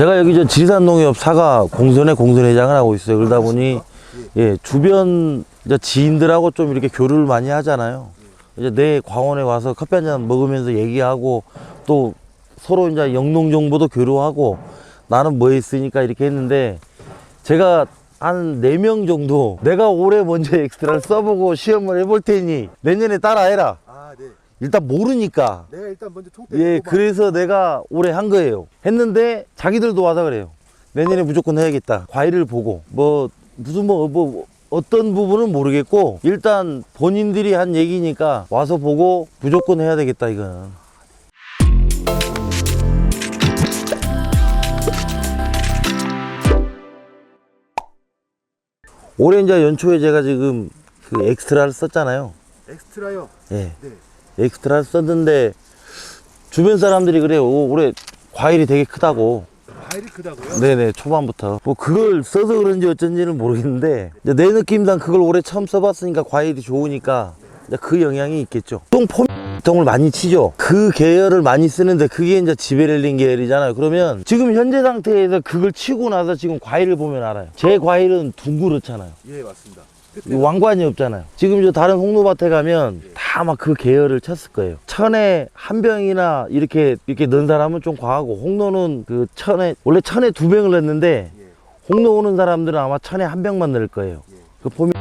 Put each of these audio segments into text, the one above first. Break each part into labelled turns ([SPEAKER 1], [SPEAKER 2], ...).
[SPEAKER 1] 제가 여기 저 지리산 농협 사과 공선회 공선회장을 하고 있어요. 그러다 보니 예, 주변 이제 지인들하고 좀 이렇게 교류를 많이 하잖아요. 이제 내 광원에 와서 커피 한 잔 먹으면서 얘기하고 또 서로 이제 영농 정보도 교류하고 나는 뭐 했으니까 이렇게 했는데 제가 한 네 명 정도 내가 올해 먼저 엑스트라를 써보고 시험을 해볼 테니 내년에 따라해라. 일단 모르니까.
[SPEAKER 2] 내가 일단 먼저 총
[SPEAKER 1] 예, 그래서 내가 올해 한 거예요. 했는데 자기들도 와서 그래요. 내년에 무조건 해야겠다. 과일을 보고 뭐 무슨 뭐, 뭐 어떤 부분은 모르겠고 일단 본인들이 한 얘기니까 와서 보고 무조건 해야 되겠다 이거는. 올해 이제 연초에 제가 지금 그 엑스트라를 썼잖아요.
[SPEAKER 2] 엑스트라요.
[SPEAKER 1] 예.
[SPEAKER 2] 네.
[SPEAKER 1] 엑스트라 썼는데 주변 사람들이 그래요. 오, 올해 과일이 되게 크다고.
[SPEAKER 2] 과일이 크다고요?
[SPEAKER 1] 네네 초반부터 뭐 그걸 써서 그런지 어쩐지는 모르겠는데 내 느낌상 그걸 올해 처음 써봤으니까 과일이 좋으니까 그 영향이 있겠죠. 똥 포통을 많이 치죠. 그 계열을 많이 쓰는데 그게 이제 지베렐린 계열이잖아요. 그러면 지금 현재 상태에서 그걸 치고 나서 지금 과일을 보면 알아요. 제 과일은 둥그렇잖아요.
[SPEAKER 2] 예, 맞습니다.
[SPEAKER 1] 이 왕관이 없잖아요. 지금 저 다른 홍로밭에 가면 다 막 그 계열을 쳤을 거예요. 천에 한 병이나 이렇게 이렇게 넣은 사람은 좀 과하고 홍로는 그 천에 원래 천에 두 병을 넣는데
[SPEAKER 2] 예.
[SPEAKER 1] 홍로 오는 사람들은 아마 천에 한 병만 넣을 거예요.
[SPEAKER 2] 예.
[SPEAKER 1] 그 보면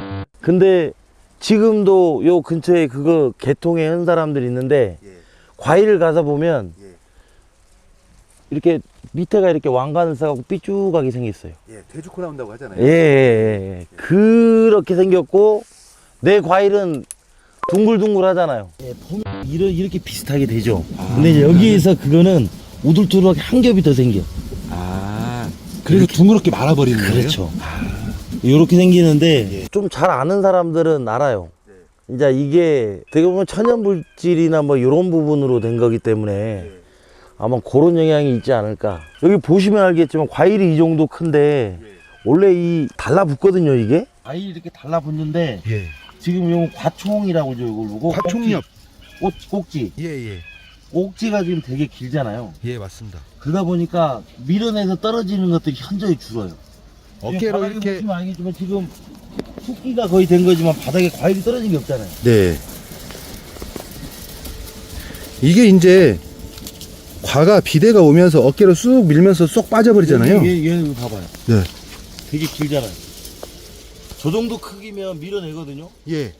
[SPEAKER 1] 근데 지금도 요 근처에 그거 개통에 한 사람들이 있는데
[SPEAKER 2] 예.
[SPEAKER 1] 과일을 가서 보면
[SPEAKER 2] 예.
[SPEAKER 1] 이렇게 밑에가 이렇게 왕관을 써갖고 삐죽하게 생겼어요.
[SPEAKER 2] 예. 대주코 나온다고 하잖아요.
[SPEAKER 1] 예, 예, 예. 그렇게 생겼고 내 과일은 둥글둥글 하잖아요. 예, 보면 이러, 이렇게 비슷하게 되죠. 근데 이제 여기에서 그거는 우둘투둘하게 한 겹이 더 생겨.
[SPEAKER 2] 아. 그래서 둥그렇게 말아버리는 거예요?
[SPEAKER 1] 그렇죠. 이렇게 생기는데
[SPEAKER 2] 예.
[SPEAKER 1] 좀 잘 아는 사람들은 알아요.
[SPEAKER 2] 네.
[SPEAKER 1] 이제 이게 되게 보면 천연물질이나 뭐 이런 부분으로 된 거기 때문에
[SPEAKER 2] 예.
[SPEAKER 1] 아마 그런 영향이 있지 않을까. 여기 보시면 알겠지만 과일이 이 정도 큰데
[SPEAKER 2] 예.
[SPEAKER 1] 원래 이 달라붙거든요 이게. 과일이 이렇게 달라붙는데
[SPEAKER 2] 예.
[SPEAKER 1] 지금 이거 과총이라고 죠 이걸 보고
[SPEAKER 2] 과총엽.
[SPEAKER 1] 꼭, 꼭지
[SPEAKER 2] 예, 예.
[SPEAKER 1] 꼭지가 지금 되게 길잖아요
[SPEAKER 2] 예, 맞습니다.
[SPEAKER 1] 그러다 보니까 밀어내서 떨어지는 것들이 현저히 줄어요
[SPEAKER 2] 어깨로 이렇게
[SPEAKER 1] 보시면 알겠지만 지금 숫기가 거의 된 거지만 바닥에 과일이 떨어진 게 없잖아요
[SPEAKER 2] 네. 이게 이제 과가 비대가 오면서 어깨로 쑥 밀면서 쏙 빠져버리잖아요.
[SPEAKER 1] 얘, 얘, 얘 봐봐요
[SPEAKER 2] 네.
[SPEAKER 1] 되게 길잖아요 저 정도 크기면 밀어내거든요
[SPEAKER 2] 예.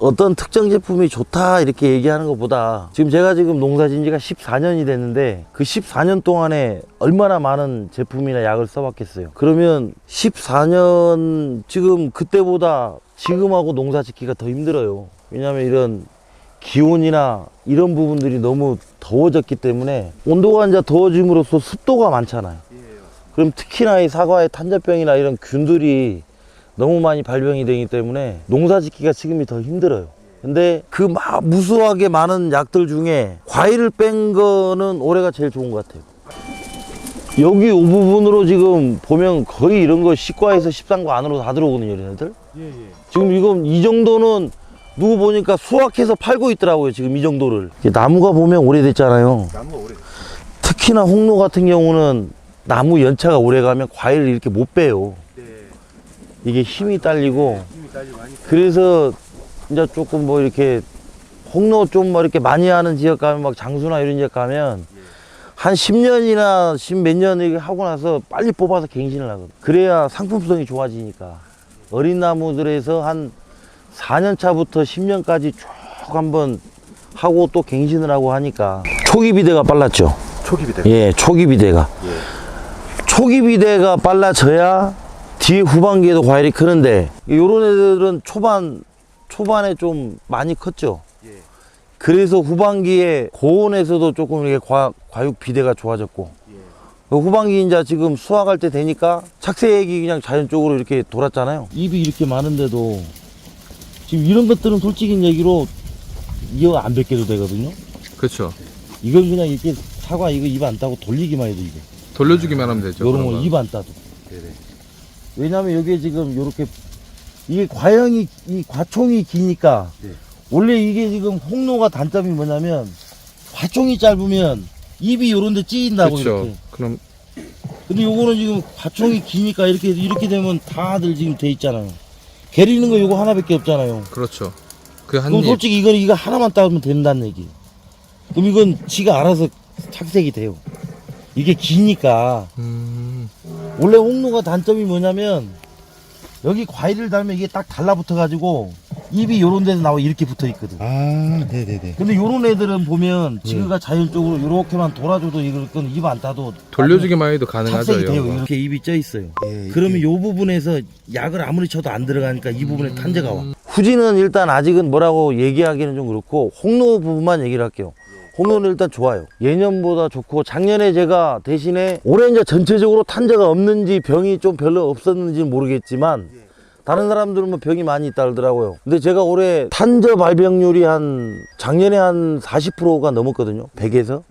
[SPEAKER 1] 어떤 특정 제품이 좋다 이렇게 얘기하는 것보다 지금 제가 지금 농사 진 지가 14년이 됐는데 그 14년 동안에 얼마나 많은 제품이나 약을 써봤겠어요 그러면 14년 지금 그때보다 지금하고 농사 짓기가 더 힘들어요 왜냐하면 이런 기온이나 이런 부분들이 너무 더워졌기 때문에 온도가 이제 더워짐으로써 습도가 많잖아요 그럼 특히나 이 사과의 탄저병이나 이런 균들이 너무 많이 발병이 되기 때문에 농사 짓기가 지금이 더 힘들어요. 근데 그 막 무수하게 많은 약들 중에 과일을 뺀 거는 올해가 제일 좋은 것 같아요. 여기 이 부분으로 지금 보면 거의 이런 거 10과에서 13과 안으로 다 들어오거든요, 얘네들.
[SPEAKER 2] 예, 예.
[SPEAKER 1] 지금 이건 이 정도는 누구 보니까 수확해서 팔고 있더라고요, 지금 이 정도를. 나무가 보면 오래됐잖아요.
[SPEAKER 2] 나무가 오래.
[SPEAKER 1] 특히나 홍로 같은 경우는 나무 연차가 오래 가면 과일을 이렇게 못 빼요.
[SPEAKER 2] 네.
[SPEAKER 1] 이게 힘이 딸리고
[SPEAKER 2] 힘이 딸리고.
[SPEAKER 1] 그래서 이제 조금 뭐 이렇게 홍로 좀 뭐 이렇게 많이 하는 지역 가면 막 장수나 이런 지역 가면 한 10년이나 10몇년 이렇게 하고 나서 빨리 뽑아서 갱신을 하거든. 그래야 상품성이 좋아지니까. 어린 나무들에서 한 4년 차부터 10년까지 쭉 한번 하고 또 갱신을 하고 하니까 초기 비대가 빨랐죠.
[SPEAKER 2] 초기 비대.
[SPEAKER 1] 예, 초기 비대가. 초기 비대가 빨라져야 뒤에 후반기에도 과일이 크는데 요런 애들은 초반 초반에 좀 많이 컸죠.
[SPEAKER 2] 예.
[SPEAKER 1] 그래서 후반기에 고온에서도 조금 이렇게 과, 과육 비대가 좋아졌고
[SPEAKER 2] 예.
[SPEAKER 1] 그 후반기 이제 지금 수확할 때 되니까 착색이 그냥 자연적으로 이렇게 돌았잖아요. 입이 이렇게 많은데도 지금 이런 것들은 솔직히 얘기로 이거 안 뱉게도 되거든요.
[SPEAKER 3] 그렇죠.
[SPEAKER 1] 이건 그냥 이렇게 사과 이거 입 안 따고 돌리기만 해도 이거.
[SPEAKER 3] 돌려주기만 하면 되죠.
[SPEAKER 1] 요런
[SPEAKER 3] 그런
[SPEAKER 1] 거
[SPEAKER 3] 건.
[SPEAKER 1] 입안 따도.
[SPEAKER 2] 네네.
[SPEAKER 1] 왜냐면 여기에 지금 요렇게 이게 과형이 이 과총이 기니까
[SPEAKER 2] 네.
[SPEAKER 1] 원래 이게 지금 홍로가 단점이 뭐냐면 과총이 짧으면 잎이 요런 데 찌인다고
[SPEAKER 3] 그렇죠.
[SPEAKER 1] 이렇게.
[SPEAKER 3] 그럼
[SPEAKER 1] 근데 요거는 지금 과총이 기니까 이렇게 이렇게 되면 다들 지금 돼 있잖아요. 게리는 거 요거 하나밖에 없잖아요.
[SPEAKER 3] 그렇죠. 그 한
[SPEAKER 1] 그럼
[SPEAKER 3] 입.
[SPEAKER 1] 솔직히 이건 이거 하나만 따면 된다는 얘기. 그럼 이건 지가 알아서 착색이 돼요. 이게 기니까
[SPEAKER 3] 음,
[SPEAKER 1] 원래 홍로가 단점이 뭐냐면 여기 과일을 달면 이게 딱 달라붙어 가지고 잎이 요런 데서 나와 이렇게 붙어 있거든.
[SPEAKER 2] 아, 네네네.
[SPEAKER 1] 근데 요런 애들은 보면
[SPEAKER 3] 네.
[SPEAKER 1] 지그가 자율적으로 요렇게만 돌아줘도 이걸 건입 안 따도
[SPEAKER 3] 돌려주기만 해도 가능하죠.
[SPEAKER 1] 착색이 돼요.
[SPEAKER 3] 거.
[SPEAKER 1] 이렇게 입이 쪄 있어요.
[SPEAKER 2] 예,
[SPEAKER 1] 그러면 요 부분에서 약을 아무리 쳐도 안 들어가니까 이 부분에
[SPEAKER 3] 음.
[SPEAKER 1] 탄저가 와. 후지는 일단 아직은 뭐라고 얘기하기는 좀 그렇고 홍로 부분만 얘기를 할게요. 홍로는 일단 좋아요. 예년보다 좋고 작년에 제가 대신에 올해 이제 전체적으로 탄저가 없는지 병이 좀 별로 없었는지는 모르겠지만 다른 사람들은 뭐 병이 많이 있다 그러더라고요. 근데 제가 올해 탄저 발병률이 한 작년에 한 40%가 넘었거든요. 100에서.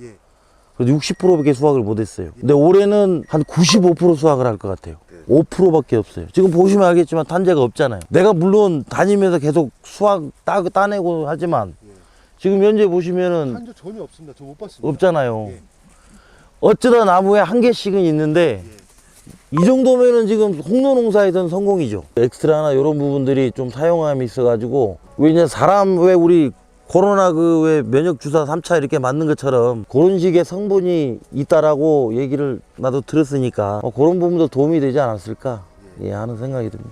[SPEAKER 1] 그래서 60%밖에 수확을 못했어요. 근데 올해는 한 95% 수확을 할 것 같아요. 5%밖에 없어요. 지금 보시면 알겠지만 탄재가 없잖아요. 내가 물론 다니면서 계속 수확 따, 따내고 하지만 지금 현재 보시면은
[SPEAKER 2] 한조 전혀 없습니다. 저 못 봤습니다.
[SPEAKER 1] 없잖아요.
[SPEAKER 2] 예.
[SPEAKER 1] 어쩌다 나무에 한 개씩은 있는데 이 정도면은 지금 홍로 농사에선 성공이죠. 엑스트라나 이런 부분들이 좀 사용감이 있어가지고 왜냐 사람 왜 우리 코로나 그 왜 면역 주사 3차 이렇게 맞는 것처럼 그런 식의 성분이 있다라고 얘기를 나도 들었으니까 어, 그런 부분도 도움이 되지 않았을까 예, 하는 생각이 듭니다.